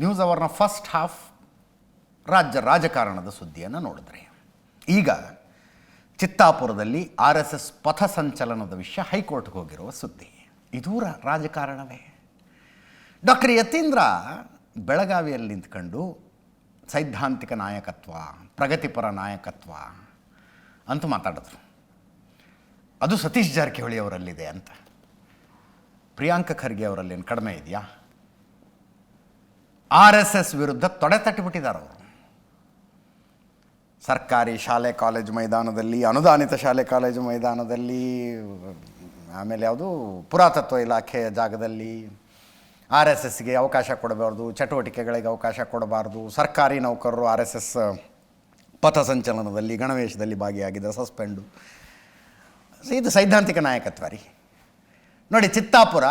News ಅವರ್ನ first half ರಾಜ್ಯ ರಾಜಕಾರಣದ ಸುದ್ದಿಯನ್ನು ನೋಡಿದ್ರೆ. ಈಗ ಚಿತ್ತಾಪುರದಲ್ಲಿ ಆರ್ ಎಸ್ ಎಸ್ ಪಥಸಂಚಲನದ ವಿಷಯ ಹೈಕೋರ್ಟ್ಗೆ ಹೋಗಿರುವ ಸುದ್ದಿ. ಇದು ರಾಜಕಾರಣವೇ? ಡಾಕ್ಟರ್ ಯತೀಂದ್ರ ಬೆಳಗಾವಿಯಲ್ಲಿ ನಿಂತ್ಕೊಂಡು ಸೈದ್ಧಾಂತಿಕ ನಾಯಕತ್ವ, ಪ್ರಗತಿಪರ ನಾಯಕತ್ವ ಅಂತ ಮಾತಾಡಿದ್ರು. ಅದು ಸತೀಶ್ ಜಾರಕಿಹೊಳಿ ಅವರಲ್ಲಿದೆ ಅಂತ. ಪ್ರಿಯಾಂಕ ಖರ್ಗೆ ಅವರಲ್ಲಿ ಏನು ಕಡಿಮೆ ಇದೆಯಾ? ಆರ್ ಎಸ್ ಎಸ್ ವಿರುದ್ಧ ತೊಡೆ ತಟ್ಟಿಬಿಟ್ಟಿದ್ದಾರೆ ಅವರು. ಸರ್ಕಾರಿ ಶಾಲೆ, ಕಾಲೇಜು ಮೈದಾನದಲ್ಲಿ, ಅನುದಾನಿತ ಶಾಲೆ, ಕಾಲೇಜು ಮೈದಾನದಲ್ಲಿ, ಆಮೇಲೆ ಯಾವುದು ಪುರಾತತ್ವ ಇಲಾಖೆಯ ಜಾಗದಲ್ಲಿ ಆರ್ ಎಸ್ ಎಸ್ಗೆ ಅವಕಾಶ ಕೊಡಬಾರ್ದು, ಚಟುವಟಿಕೆಗಳಿಗೆ ಅವಕಾಶ ಕೊಡಬಾರ್ದು, ಸರ್ಕಾರಿ ನೌಕರರು ಆರ್ ಎಸ್ ಎಸ್ ಪಥಸಂಚಲನದಲ್ಲಿ ಗಣವೇಶದಲ್ಲಿ ಭಾಗಿಯಾಗಿದ್ದ ಸಸ್ಪೆಂಡು. ಇದು ಸೈದ್ಧಾಂತಿಕ ನಾಯಕತ್ವ ರೀ. ನೋಡಿ, ಚಿತ್ತಾಪುರ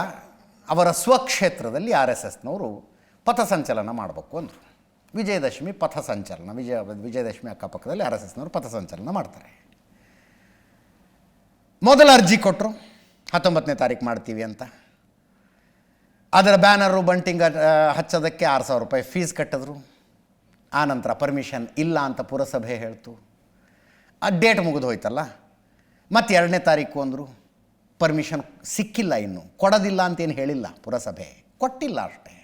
ಅವರ ಸ್ವಕ್ಷೇತ್ರದಲ್ಲಿ ಆರ್ ಎಸ್ ಎಸ್ನವರು ಪಥಸಂಚಲನ ಮಾಡಬೇಕು ಅಂದರು. ವಿಜಯದಶಮಿ ಪಥಸಂಚಲನ ವಿಜಯ, ವಿಜಯದಶಮಿ ಅಕ್ಕಪಕ್ಕದಲ್ಲಿ ಆರ್ ಎಸ್ ಎಸ್ನವರು ಪಥಸಂಚಲನ ಮಾಡ್ತಾರೆ. ಮೊದಲ ಅರ್ಜಿ ಕೊಟ್ಟರು ಹತ್ತೊಂಬತ್ತನೇ ತಾರೀಕು ಮಾಡ್ತೀವಿ ಅಂತ. ಅದರ ಬ್ಯಾನರು, ಬಂಟಿಂಗ್ ಹಚ್ಚೋದಕ್ಕೆ ಆರು ಸಾವಿರ ರೂಪಾಯಿ ಫೀಸ್ ಕಟ್ಟಿದ್ರು. ಆನಂತರ ಪರ್ಮಿಷನ್ ಇಲ್ಲ ಅಂತ ಪುರಸಭೆ ಹೇಳ್ತು. ಆ ಡೇಟ್ ಮುಗಿದು ಹೋಯ್ತಲ್ಲ, ಮತ್ತು ಎರಡನೇ ತಾರೀಕು ಅಂದರು, ಪರ್ಮಿಷನ್ ಸಿಕ್ಕಿಲ್ಲ ಇನ್ನು, ಕೊಡೋದಿಲ್ಲ ಅಂತೇನು ಹೇಳಿಲ್ಲ ಪುರಸಭೆ. ಕೊಟ್ಟಿಲ್ಲ ಅಷ್ಟೇ.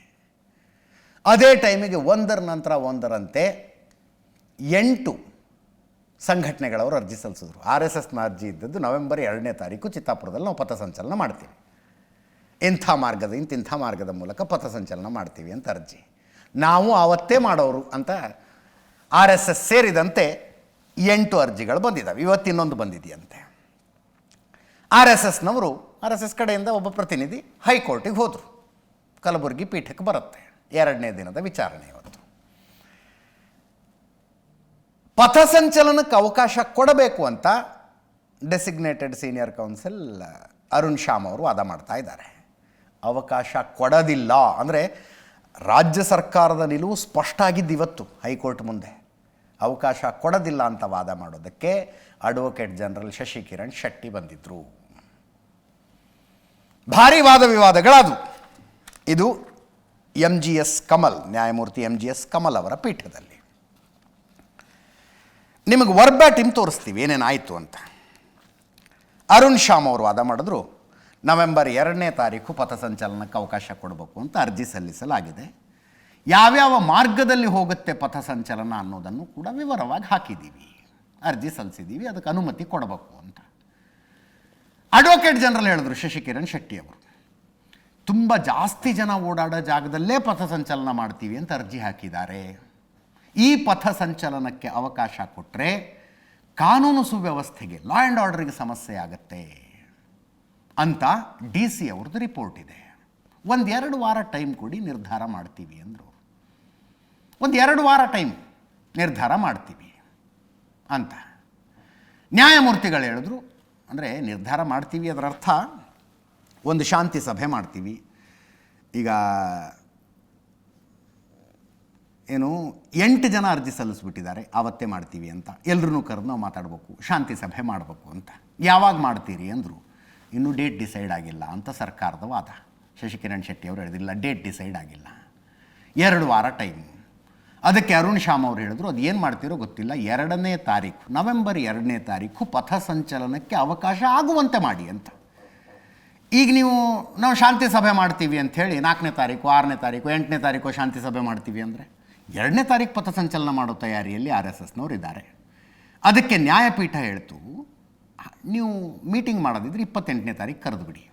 ಅದೇ ಟೈಮಿಗೆ ಒಂದರ ನಂತರ ಒಂದರಂತೆ ಎಂಟು ಸಂಘಟನೆಗಳವರು ಅರ್ಜಿ ಸಲ್ಲಿಸಿದ್ರು. ಆರ್ ಎಸ್ ಎಸ್ನ ಅರ್ಜಿ ಇದ್ದದ್ದು ನವೆಂಬರ್ ಎರಡನೇ ತಾರೀಕು ಚಿತ್ತಾಪುರದಲ್ಲಿ ನಾವು ಪಥಸಂಚಲನ ಮಾಡ್ತೀವಿ. ಇಂಥ ಮಾರ್ಗದ ಇಂತಿಂಥ ಮಾರ್ಗದ ಮೂಲಕ ಪಥಸಂಚಲನ ಮಾಡ್ತೀವಿ ಅಂತ ಅರ್ಜಿ. ನಾವು ಆವತ್ತೇ ಮಾಡೋರು ಅಂತ ಆರ್ ಎಸ್ ಎಸ್ ಸೇರಿದಂತೆ ಎಂಟು ಅರ್ಜಿಗಳು ಬಂದಿದ್ದಾವೆ ಇವತ್ತು ಇನ್ನೊಂದು ಬಂದಿದೆಯಂತೆ. ಆರ್ ಎಸ್ ಎಸ್ನವರು ಆರ್ ಎಸ್ ಎಸ್ ಕಡೆಯಿಂದ ಒಬ್ಬ ಪ್ರತಿನಿಧಿ ಹೈಕೋರ್ಟಿಗೆ ಹೋದರು. ಕಲಬುರಗಿ ಪೀಠಕ್ಕೆ ಬರುತ್ತೆ. ಎರಡನೇ ದಿನದ ವಿಚಾರಣೆ ಇವತ್ತು. ಪಥಸಂಚಲನಕ್ಕೆ ಅವಕಾಶ ಕೊಡಬೇಕು ಅಂತ designated senior counsel Arun Shyam ಅವರು ವಾದ ಮಾಡ್ತಾ ಇದ್ದಾರೆ. ಅವಕಾಶ ಕೊಡೋದಿಲ್ಲ ಅಂದರೆ ರಾಜ್ಯ ಸರ್ಕಾರದ ನಿಲುವು ಸ್ಪಷ್ಟ ಆಗಿದ್ದು ಇವತ್ತು ಹೈಕೋರ್ಟ್ ಮುಂದೆ. ಅವಕಾಶ ಕೊಡೋದಿಲ್ಲ ಅಂತ ವಾದ ಮಾಡೋದಕ್ಕೆ ಅಡ್ವೊಕೇಟ್ ಜನರಲ್ ಶಶಿಕಿರಣ್ ಶೆಟ್ಟಿ ಬಂದಿದ್ದರು ಭಾರಿ ವಾದ ವಿವಾದಗಳಾದವು. ಇದು ಎಂ ಜಿ ಎಸ್ ಕಮಲ್ ನ್ಯಾಯಮೂರ್ತಿ ಎಂ ಜಿ ಎಸ್ ಕಮಲ್ ಅವರ ಪೀಠದಲ್ಲಿ. ನಿಮಗೆ ವರ್ಬ್ಯಾಟಿಮ್ ತೋರಿಸ್ತೀವಿ ಏನೇನಾಯಿತು ಅಂತ. ಅರುಣ್ ಶ್ಯಾಮ್ ಅವರು ವಾದ ಮಾಡಿದ್ರು, ನವೆಂಬರ್ ಎರಡನೇ ತಾರೀಕು ಪಥಸಂಚಲನಕ್ಕೆ ಅವಕಾಶ ಕೊಡಬೇಕು ಅಂತ ಅರ್ಜಿ ಸಲ್ಲಿಸಲಾಗಿದೆ. ಯಾವ್ಯಾವ ಮಾರ್ಗದಲ್ಲಿ ಹೋಗುತ್ತೆ ಪಥಸಂಚಲನ ಅನ್ನೋದನ್ನು ಕೂಡ ವಿವರವಾಗಿ ಹಾಕಿದ್ದೀವಿ. ಅರ್ಜಿ ಸಲ್ಲಿಸಿದ್ದೀವಿ, ಅದಕ್ಕೆ ಅನುಮತಿ ಕೊಡಬೇಕು ಅಂತ. ಅಡ್ವೊಕೇಟ್ ಜನರಲ್ ಹೇಳಿದ್ರು ಶಶಿಕಿರಣ್ ಶೆಟ್ಟಿ ಅವರು. ತುಂಬ ಜಾಸ್ತಿ ಜನ ಓಡಾಡೋ ಜಾಗದಲ್ಲೇ ಪಥಸಂಚಲನ ಮಾಡ್ತೀವಿ ಅಂತ ಅರ್ಜಿ ಹಾಕಿದ್ದಾರೆ. ಈ ಪಥಸಂಚಲನಕ್ಕೆ ಅವಕಾಶ ಕೊಟ್ಟರೆ ಕಾನೂನು ಸುವ್ಯವಸ್ಥೆಗೆ ಲಾ ಆ್ಯಂಡ್ ಆರ್ಡರ್ಗೆ ಸಮಸ್ಯೆ ಆಗುತ್ತೆ ಅಂತ ಡಿ ಸಿ ಅವ್ರದ್ದು ರಿಪೋರ್ಟ್ ಇದೆ. ಒಂದು ಎರಡು ವಾರ ಟೈಮ್ ಕೊಡಿ ನಿರ್ಧಾರ ಮಾಡ್ತೀವಿ ಅಂದರು. ಒಂದು ಎರಡು ವಾರ ಟೈಮ್ ನಿರ್ಧಾರ ಮಾಡ್ತೀವಿ ಅಂತ. ನ್ಯಾಯಮೂರ್ತಿಗಳು ಹೇಳಿದ್ರು, ಅಂದರೆ ನಿರ್ಧಾರ ಮಾಡ್ತೀವಿ ಅದರ ಅರ್ಥ. ಒಂದು ಶಾಂತಿ ಸಭೆ ಮಾಡ್ತೀವಿ. ಈಗ ಏನು ಎಂಟು ಜನ ಅರ್ಜಿ ಸಲ್ಲಿಸ್ಬಿಟ್ಟಿದ್ದಾರೆ ಆವತ್ತೇ ಮಾಡ್ತೀವಿ ಅಂತ. ಎಲ್ಲರೂ ಕರೆದು ನಾವು ಮಾತಾಡಬೇಕು, ಶಾಂತಿ ಸಭೆ ಮಾಡಬೇಕು ಅಂತ. ಯಾವಾಗ ಮಾಡ್ತೀರಿ ಅಂದರು, ಇನ್ನೂ ಡೇಟ್ ಡಿಸೈಡ್ ಆಗಿಲ್ಲ ಅಂತ ಸರ್ಕಾರದ ವಾದ. ಶಶಿಕಿರಣ್ ಶೆಟ್ಟಿ ಅವರು ಹೇಳಿದಿಲ್ಲ ಡೇಟ್ ಡಿಸೈಡ್ ಆಗಿಲ್ಲ. ಎರಡು ವಾರ ಟೈಮ್. ಅದಕ್ಕೆ ಅರುಣ್ ಶ್ಯಾಮ್ ಅವರು ಹೇಳಿದ್ರು, ಅದು ಏನು ಮಾಡ್ತೀರೋ ಗೊತ್ತಿಲ್ಲ, ಎರಡನೇ ತಾರೀಕು ನವೆಂಬರ್ ಎರಡನೇ ತಾರೀಕು ಪಥಸಂಚಲನಕ್ಕೆ ಅವಕಾಶ ಆಗುವಂತೆ ಮಾಡಿ ಅಂತ. ಈಗ ನೀವು, ನಾವು ಶಾಂತಿ ಸಭೆ ಮಾಡ್ತೀವಿ ಅಂತ ಹೇಳಿ, ನಾಲ್ಕನೇ ತಾರೀಕು, ಆರನೇ ತಾರೀಕು, ಎಂಟನೇ ತಾರೀಕು ಶಾಂತಿ ಸಭೆ ಮಾಡ್ತೀವಿ ಅಂದರೆ, ಎರಡನೇ ತಾರೀಕು ಪಥಸಂಚಲನ ಮಾಡೋ ತಯಾರಿಯಲ್ಲಿ ಆರ್ ಎಸ್ ಎಸ್ನವ್ರು ಇದ್ದಾರೆ. ಅದಕ್ಕೆ ನ್ಯಾಯಪೀಠ ಹೇಳ್ತು, ನೀವು ಮೀಟಿಂಗ್ ಮಾಡೋದಿದ್ರೆ ಇಪ್ಪತ್ತೆಂಟನೇ ತಾರೀಕು ಕರೆದು ಬಿಡಿ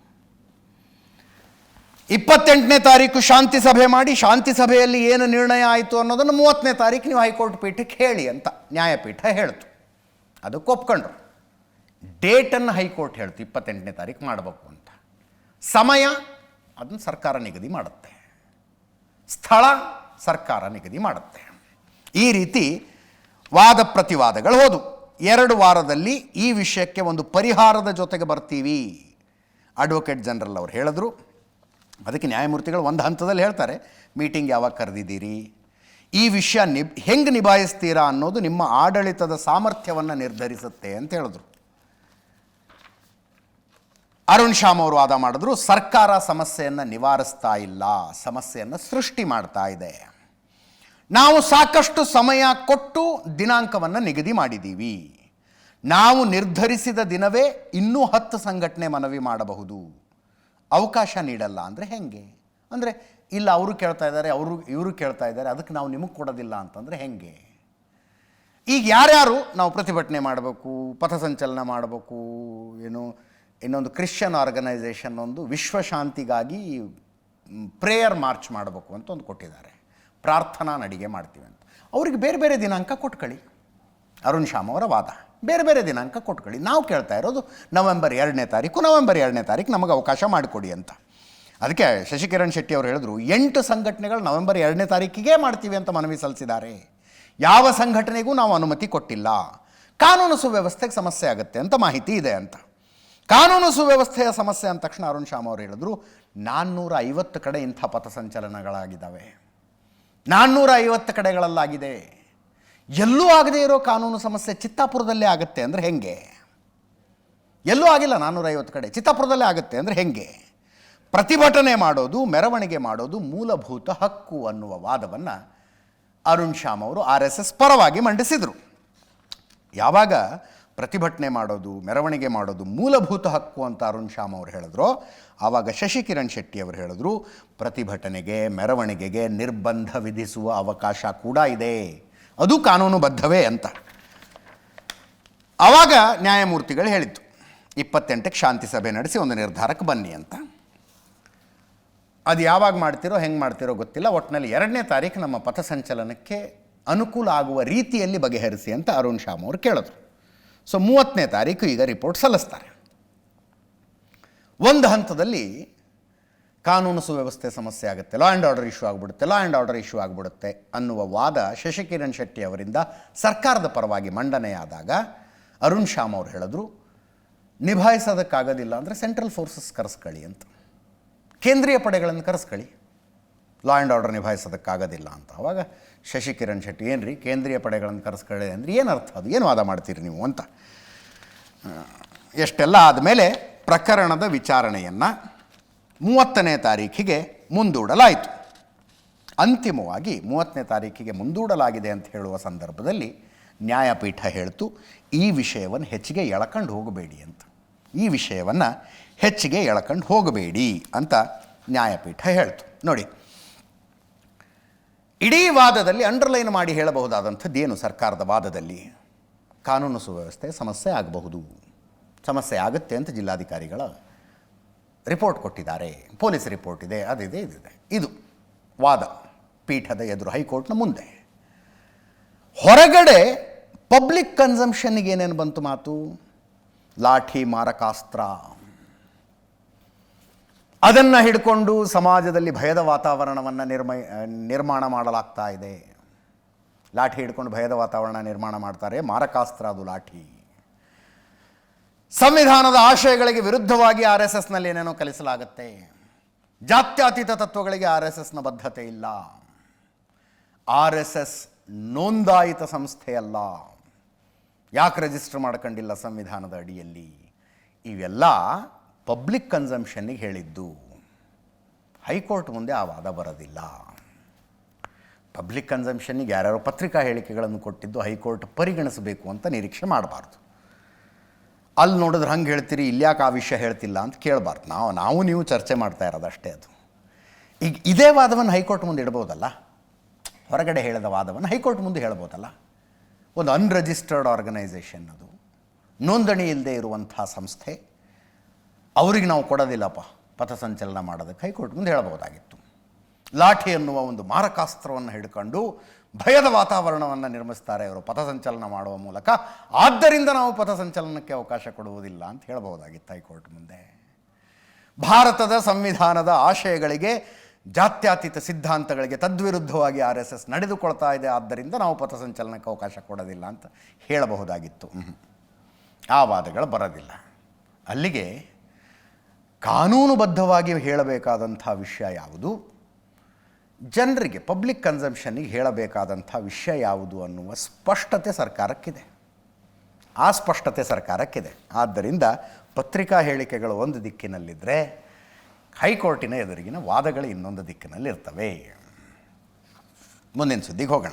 ಇಪ್ಪತ್ತೆಂಟನೇ ತಾರೀಕು ಶಾಂತಿ ಸಭೆ ಮಾಡಿ, ಶಾಂತಿ ಸಭೆಯಲ್ಲಿ ಏನು ನಿರ್ಣಯ ಆಯಿತು ಅನ್ನೋದನ್ನು ಮೂವತ್ತನೇ ತಾರೀಕು ನೀವು ಹೈಕೋರ್ಟ್ ಪೀಠಕ್ಕೆ ಹೇಳಿ ಅಂತ ನ್ಯಾಯಪೀಠ ಹೇಳ್ತು. ಅದಕ್ಕೆ ಒಪ್ಕೊಂಡ್ರು. ಡೇಟನ್ನು ಹೈಕೋರ್ಟ್ ಹೇಳ್ತು, ಇಪ್ಪತ್ತೆಂಟನೇ ತಾರೀಕು ಮಾಡಬೇಕು ಸಮಯ, ಅದನ್ನು ಸರ್ಕಾರ ನಿಗದಿ ಮಾಡುತ್ತೆ. ಸ್ಥಳ, ಸರ್ಕಾರ ನಿಗದಿ ಮಾಡುತ್ತೆ. ಈ ರೀತಿ ವಾದ ಪ್ರತಿವಾದಗಳು ಹೋದು. ಎರಡು ವಾರದಲ್ಲಿ ಈ ವಿಷಯಕ್ಕೆ ಒಂದು ಪರಿಹಾರದ ಜೊತೆಗೆ ಬರ್ತೀವಿ. ಅಡ್ವೊಕೇಟ್ ಜನರಲ್ ಅವರು ಹೇಳಿದ್ರು. ಅದಕ್ಕೆ ನ್ಯಾಯಮೂರ್ತಿಗಳು ಒಂದು ಹಂತದಲ್ಲಿ ಹೇಳ್ತಾರೆ ಮೀಟಿಂಗ್ ಯಾವಾಗ ಕರೆದಿದ್ದೀರಿ? ಈ ವಿಷಯ ನಿಬ್ ಹೆಂಗೆ ನಿಭಾಯಿಸ್ತೀರಾ ಅನ್ನೋದು ನಿಮ್ಮ ಆಡಳಿತದ ಸಾಮರ್ಥ್ಯವನ್ನು ನಿರ್ಧರಿಸುತ್ತೆ ಅಂತ ಹೇಳಿದ್ರು. ಅರುಣ್ ಶ್ಯಾಮ್ ಅವರು ವಾದ ಮಾಡಿದ್ರು, ಸರ್ಕಾರ ಸಮಸ್ಯೆಯನ್ನು ನಿವಾರಿಸ್ತಾ ಇಲ್ಲ, ಸಮಸ್ಯೆಯನ್ನು ಸೃಷ್ಟಿ ಮಾಡ್ತಾ ಇದೆ. ನಾವು ಸಾಕಷ್ಟು ಸಮಯ ಕೊಟ್ಟು ದಿನಾಂಕವನ್ನು ನಿಗದಿ ಮಾಡಿದ್ದೀವಿ ನಾವು ನಿರ್ಧರಿಸಿದ ದಿನವೇ ಇನ್ನೂ ಹತ್ತು ಸಂಘಟನೆ ಮನವಿ ಮಾಡಬಹುದು. ಅವಕಾಶ ನೀಡಲ್ಲ ಅಂದರೆ ಹೆಂಗೆ? ಅಂದರೆ ಇಲ್ಲ, ಅವರು ಕೇಳ್ತಾ ಇದ್ದಾರೆ, ಅವರು, ಇವರು ಕೇಳ್ತಾ ಇದ್ದಾರೆ, ಅದಕ್ಕೆ ನಾವು ನಿಮಗೆ ಕೊಡೋದಿಲ್ಲ ಅಂತಂದರೆ ಹೆಂಗೆ? ಈಗ ಯಾರ್ಯಾರು ನಾವು ಪ್ರತಿಭಟನೆ ಮಾಡಬೇಕು, ಪಥಸಂಚಲನ ಮಾಡಬೇಕು, ಏನು ಇನ್ನೊಂದು ಕ್ರಿಶ್ಚಿಯನ್ ಆರ್ಗನೈಸೇಷನ್ ಒಂದು ವಿಶ್ವಶಾಂತಿಗಾಗಿ ಪ್ರೇಯರ್ ಮಾರ್ಚ್ ಮಾಡಬೇಕು ಅಂತ ಒಂದು ಕೊಟ್ಟಿದ್ದಾರೆ. ಪ್ರಾರ್ಥನಾ ನಡಿಗೆ ಮಾಡ್ತೀವಿ ಅಂತ. ಅವ್ರಿಗೆ ಬೇರೆ ಬೇರೆ ದಿನಾಂಕ ಕೊಟ್ಕೊಳ್ಳಿ ಅರುಣ್ ಶ್ಯಾಮ್ ಅವರ ವಾದ. ಬೇರೆ ಬೇರೆ ದಿನಾಂಕ ಕೊಟ್ಕೊಳ್ಳಿ ನಾವು ಕೇಳ್ತಾ ಇರೋದು ನವೆಂಬರ್ ಎರಡನೇ ತಾರೀಕು, ನವೆಂಬರ್ ಎರಡನೇ ತಾರೀಕು ನಮಗೆ ಅವಕಾಶ ಮಾಡಿಕೊಡಿ ಅಂತ. ಅದಕ್ಕೆ ಶಶಿಕಿರಣ್ ಶೆಟ್ಟಿ ಅವರು ಹೇಳಿದ್ರು, ಎಂಟು ಸಂಘಟನೆಗಳು ನವೆಂಬರ್ ಎರಡನೇ ತಾರೀಕಿಗೆ ಮಾಡ್ತೀವಿ ಅಂತ ಮನವಿ ಸಲ್ಲಿಸಿದ್ದಾರೆ. ಯಾವ ಸಂಘಟನೆಗೂ ನಾವು ಅನುಮತಿ ಕೊಟ್ಟಿಲ್ಲ. ಕಾನೂನು ಸುವ್ಯವಸ್ಥೆಗೆ ಸಮಸ್ಯೆ ಆಗುತ್ತೆ ಅಂತ ಮಾಹಿತಿ ಇದೆ ಅಂತ. ಕಾನೂನು ಸುವ್ಯವಸ್ಥೆಯ ಸಮಸ್ಯೆ ಅಂದ ತಕ್ಷಣ ಅರುಣ್ ಶ್ಯಾಮ್ ಅವರು ಹೇಳಿದ್ರು ನಾನ್ನೂರ ಐವತ್ತು ಕಡೆ ಇಂಥ ಪಥಸಂಚಲನಗಳಾಗಿದ್ದಾವೆ ನಾನ್ನೂರ ಐವತ್ತು ಕಡೆಗಳಲ್ಲಾಗಿದೆ. ಎಲ್ಲೂ ಆಗದೇ ಇರೋ ಕಾನೂನು ಸಮಸ್ಯೆ ಚಿತ್ತಾಪುರದಲ್ಲೇ ಆಗುತ್ತೆ ಅಂದರೆ ಹೆಂಗೆ? ಎಲ್ಲೂ ಆಗಿಲ್ಲ ನಾನ್ನೂರೈವತ್ತು ಕಡೆ, ಚಿತ್ತಾಪುರದಲ್ಲೇ ಆಗುತ್ತೆ ಅಂದರೆ ಹೆಂಗೆ? ಪ್ರತಿಭಟನೆ ಮಾಡೋದು, ಮೆರವಣಿಗೆ ಮಾಡೋದು ಮೂಲಭೂತ ಹಕ್ಕು ಅನ್ನುವ ವಾದವನ್ನು ಅರುಣ್ ಶ್ಯಾಮ್ ಅವರು ಆರ್ ಎಸ್ ಪರವಾಗಿ ಮಂಡಿಸಿದರು. ಯಾವಾಗ? ಪ್ರತಿಭಟನೆ ಮಾಡೋದು, ಮೆರವಣಿಗೆ ಮಾಡೋದು, ಮೂಲಭೂತ ಹಕ್ಕು ಅಂತ ಅರುಣ್ ಶ್ಯಾಮ್ ಅವರು ಹೇಳಿದ್ರು. ಆವಾಗ ಶಶಿಕಿರಣ್ ಶೆಟ್ಟಿ ಅವರು ಹೇಳಿದ್ರು, ಪ್ರತಿಭಟನೆಗೆ, ಮೆರವಣಿಗೆಗೆ ನಿರ್ಬಂಧ ವಿಧಿಸುವ ಅವಕಾಶ ಕೂಡ ಇದೆ. ಅದು ಕಾನೂನುಬದ್ಧವೇ ಅಂತ. ಆವಾಗ ನ್ಯಾಯಮೂರ್ತಿಗಳು ಹೇಳಿದ್ದು, ಇಪ್ಪತ್ತೆಂಟಕ್ಕೆ ಶಾಂತಿ ಸಭೆ ನಡೆಸಿ ಒಂದು ನಿರ್ಧಾರಕ್ಕೆ ಬನ್ನಿ ಅಂತ. ಅದು ಯಾವಾಗ ಮಾಡ್ತಿರೋ, ಹೆಂಗೆ ಮಾಡ್ತಿರೋ ಗೊತ್ತಿಲ್ಲ. ಒಟ್ಟಿನಲ್ಲಿ ಎರಡನೇ ತಾರೀಕು ನಮ್ಮ ಪಥಸಂಚಲನಕ್ಕೆ ಅನುಕೂಲ ಆಗುವ ರೀತಿಯಲ್ಲಿ ಬಗೆಹರಿಸಿ ಅಂತ ಅರುಣ್ ಶ್ಯಾಮ್ ಅವರು ಕೇಳಿದ್ರು. ಸೊ ಮೂವತ್ತನೇ ತಾರೀಕು ಈಗ ರಿಪೋರ್ಟ್ ಸಲ್ಲಿಸ್ತಾರೆ. ಒಂದು ಹಂತದಲ್ಲಿ ಕಾನೂನು ಸುವ್ಯವಸ್ಥೆ ಸಮಸ್ಯೆ ಆಗುತ್ತೆ. ಲಾ ಆ್ಯಂಡ್ ಆರ್ಡರ್ ಇಶ್ಯೂ ಆಗಿಬಿಡುತ್ತೆ. ಲಾ ಆ್ಯಂಡ್ ಆರ್ಡರ್ ಇಶ್ಯೂ ಆಗಿಬಿಡುತ್ತೆ ಅನ್ನುವ ವಾದ ಶಶಿಕಿರಣ್ ಶೆಟ್ಟಿ ಅವರಿಂದ ಸರ್ಕಾರದ ಪರವಾಗಿ ಮಂಡನೆಯಾದಾಗ ಅರುಣ್ ಶ್ಯಾಮ್ ಅವರು ಹೇಳಿದ್ರು, ನಿಭಾಯಿಸೋದಕ್ಕಾಗೋದಿಲ್ಲ ಅಂದರೆ ಸೆಂಟ್ರಲ್ ಫೋರ್ಸಸ್ ಕರೆಸ್ಕೊಳ್ಳಿ ಅಂತ. ಕೇಂದ್ರೀಯ ಪಡೆಗಳನ್ನು ಕರೆಸ್ಕೊಳ್ಳಿ. ಲಾ ಆ್ಯಂಡ್ ಆರ್ಡರ್ ನಿಭಾಯಿಸೋದಕ್ಕಾಗೋದಿಲ್ಲ ಅಂತ. ಅವಾಗ ಶಶಿಕಿರಣ್ ಶೆಟ್ಟಿ ಏನು ರೀ ಕೇಂದ್ರೀಯ ಪಡೆಗಳನ್ನು ಕರೆಸ್ಕೊಳ್ಳಿ ಅಂದರೆ ಏನು ಅರ್ಥ ಅದು? ಏನು ವಾದ ಮಾಡ್ತೀರಿ ನೀವು? ಅಂತ. ಎಷ್ಟೆಲ್ಲ ಆದಮೇಲೆ ಪ್ರಕರಣದ ವಿಚಾರಣೆಯನ್ನು ಮೂವತ್ತನೇ ತಾರೀಖಿಗೆ ಮುಂದೂಡಲಾಯಿತು. ಅಂತಿಮವಾಗಿ ಮೂವತ್ತನೇ ತಾರೀಕಿಗೆ ಮುಂದೂಡಲಾಗಿದೆ ಅಂತ ಹೇಳುವ ಸಂದರ್ಭದಲ್ಲಿ ನ್ಯಾಯಪೀಠ ಹೇಳ್ತು, ಈ ವಿಷಯವನ್ನು ಹೆಚ್ಚಿಗೆ ಎಳ್ಕಂಡು ಹೋಗಬೇಡಿ ಅಂತ. ಈ ವಿಷಯವನ್ನು ಹೆಚ್ಚಿಗೆ ಎಳ್ಕಂಡು ಹೋಗಬೇಡಿ ಅಂತ ನ್ಯಾಯಪೀಠ ಹೇಳ್ತು. ನೋಡಿ ಇಡೀ ವಾದದಲ್ಲಿ ಅಂಡರ್ಲೈನ್ ಮಾಡಿ ಹೇಳಬಹುದಾದಂಥದ್ದು ಏನು ಸರ್ಕಾರದ ವಾದದಲ್ಲಿ? ಕಾನೂನು ಸುವ್ಯವಸ್ಥೆ ಸಮಸ್ಯೆ ಆಗಬಹುದು. ಸಮಸ್ಯೆ ಆಗುತ್ತೆ ಅಂತ ಜಿಲ್ಲಾಧಿಕಾರಿಗಳ ರಿಪೋರ್ಟ್ ಕೊಟ್ಟಿದ್ದಾರೆ. ಪೊಲೀಸ್ ರಿಪೋರ್ಟ್ ಇದೆ ಅದಿದೆ ಇದಿದೆ ಇದು ವಾದ. ಪೀಠದ ಎದುರು ಹೈಕೋರ್ಟ್ನ ಮುಂದೆ. ಹೊರಗಡೆ ಪಬ್ಲಿಕ್ ಕನ್ಸಂಪ್ಷನ್ಗೆ ಏನೇನು ಬಂತು ಮಾತು? ಲಾಠಿ ಮಾರಕಾಸ್ತ್ರ. ಅದನ್ನು ಹಿಡ್ಕೊಂಡು ಸಮಾಜದಲ್ಲಿ ಭಯದ ವಾತಾವರಣವನ್ನು ನಿರ್ಮ ನಿರ್ಮಾಣ ಮಾಡಲಾಗ್ತಾ ಇದೆ. ಲಾಠಿ ಹಿಡ್ಕೊಂಡು ಭಯದ ವಾತಾವರಣ ನಿರ್ಮಾಣ ಮಾಡ್ತಾರೆ. ಮಾರಕಾಸ್ತ್ರ ಅದು ಲಾಠಿ. ಸಂವಿಧಾನದ ಆಶಯಗಳಿಗೆ ವಿರುದ್ಧವಾಗಿ ಆರ್ ಎಸ್ ಎಸ್ನಲ್ಲಿ ಏನೇನೋ ಕಲಿಸಲಾಗುತ್ತೆ. ಜಾತ್ಯತೀತ ತತ್ವಗಳಿಗೆ ಆರ್ ಎಸ್ ಎಸ್ನ ಬದ್ಧತೆ ಇಲ್ಲ. ಆರ್ ಎಸ್ ಎಸ್ ನೋಂದಾಯಿತ ಸಂಸ್ಥೆಯಲ್ಲ ಯಾಕೆ ರಿಜಿಸ್ಟರ್ ಮಾಡ್ಕೊಂಡಿಲ್ಲ ಸಂವಿಧಾನದ ಅಡಿಯಲ್ಲಿ? ಇವೆಲ್ಲ ಪಬ್ಲಿಕ್ ಕನ್ಸಂಪ್ಷನ್ನಿಗೆ ಹೇಳಿದ್ದು. ಹೈಕೋರ್ಟ್ ಮುಂದೆ ಆ ವಾದ ಬರೋದಿಲ್ಲ. ಪಬ್ಲಿಕ್ ಕನ್ಸಂಪ್ಷನ್ನಿಗೆ ಯಾರ್ಯಾರು ಪತ್ರಿಕಾ ಹೇಳಿಕೆಗಳನ್ನು ಕೊಟ್ಟಿದ್ದು ಹೈಕೋರ್ಟ್ ಪರಿಗಣಿಸಬೇಕು ಅಂತ ನಿರೀಕ್ಷೆ ಮಾಡಬಾರ್ದು. ಅಲ್ಲಿ ನೋಡಿದ್ರೆ ಹಂಗೆ ಹೇಳ್ತೀರಿ ಇಲ್ಯಾಕೆ ಆ ವಿಷಯ ಹೇಳ್ತಿಲ್ಲ ಅಂತ ಕೇಳಬಾರ್ದು. ನಾವು ನಾವು ನೀವು ಚರ್ಚೆ ಮಾಡ್ತಾ ಇರೋದು ಅಷ್ಟೇ ಅದು. ಈಗ ಇದೇ ವಾದವನ್ನು ಹೈಕೋರ್ಟ್ ಮುಂದೆ ಇಡ್ಬೋದಲ್ಲ? ಹೊರಗಡೆ ಹೇಳಿದ ವಾದವನ್ನು ಹೈಕೋರ್ಟ್ ಮುಂದೆ ಹೇಳ್ಬೋದಲ್ಲ? ಒಂದು ಅನ್ರಿಜಿಸ್ಟರ್ಡ್ ಆರ್ಗನೈಸೇಷನ್ ಅದು. ನೋಂದಣಿ ಇಲ್ಲದೆ ಇರುವಂಥ ಸಂಸ್ಥೆ. ಅವ್ರಿಗೆ ನಾವು ಕೊಡೋದಿಲ್ಲಪ್ಪ. ಪಥಸಂಚಲನ ಮಾಡೋದಕ್ಕೆ ಹೈಕೋರ್ಟ್ ಮುಂದೆ ಹೇಳಬಹುದಾಗಿತ್ತು. ಲಾಠಿ ಎನ್ನುವ ಒಂದು ಮಾರಕಾಸ್ತ್ರವನ್ನು ಹಿಡ್ಕೊಂಡು ಭಯದ ವಾತಾವರಣವನ್ನು ನಿರ್ಮಿಸ್ತಾರೆ ಅವರು ಪಥಸಂಚಲನ ಮಾಡುವ ಮೂಲಕ. ಆದ್ದರಿಂದ ನಾವು ಪಥಸಂಚಲನಕ್ಕೆ ಅವಕಾಶ ಕೊಡುವುದಿಲ್ಲ ಅಂತ ಹೇಳಬಹುದಾಗಿತ್ತು ಹೈಕೋರ್ಟ್ ಮುಂದೆ. ಭಾರತದ ಸಂವಿಧಾನದ ಆಶಯಗಳಿಗೆ, ಜಾತ್ಯತೀತ ಸಿದ್ಧಾಂತಗಳಿಗೆ ತದ್ವಿರುದ್ಧವಾಗಿ ಆರ್ ಎಸ್ ಎಸ್ ನಡೆದುಕೊಳ್ತಾ ಇದೆ. ಆದ್ದರಿಂದ ನಾವು ಪಥಸಂಚಲನಕ್ಕೆ ಅವಕಾಶ ಕೊಡೋದಿಲ್ಲ ಅಂತ ಹೇಳಬಹುದಾಗಿತ್ತು. ಆ ವಾದಗಳು ಬರೋದಿಲ್ಲ. ಅಲ್ಲಿಗೆ ಕಾನೂನುಬದ್ಧವಾಗಿ ಹೇಳಬೇಕಾದಂಥ ವಿಷಯ ಯಾವುದು? ಜನರಿಗೆ ಪಬ್ಲಿಕ್ ಕನ್ಸಂಪ್ಷನ್ನಿಗೆ ಹೇಳಬೇಕಾದಂಥ ವಿಷಯ ಯಾವುದು ಅನ್ನುವ ಸ್ಪಷ್ಟತೆ ಸರ್ಕಾರಕ್ಕಿದೆ. ಆ ಸ್ಪಷ್ಟತೆ ಸರ್ಕಾರಕ್ಕಿದೆ. ಆದ್ದರಿಂದ ಪತ್ರಿಕಾ ಹೇಳಿಕೆಗಳು ಒಂದು ದಿಕ್ಕಿನಲ್ಲಿದ್ದರೆ ಹೈಕೋರ್ಟಿನ ಎದುರಿಗಿನ ವಾದಗಳು ಇನ್ನೊಂದು ದಿಕ್ಕಿನಲ್ಲಿರ್ತವೆ. ಮುಂದಿನ ಸುದ್ದಿಗೆ ಹೋಗೋಣ.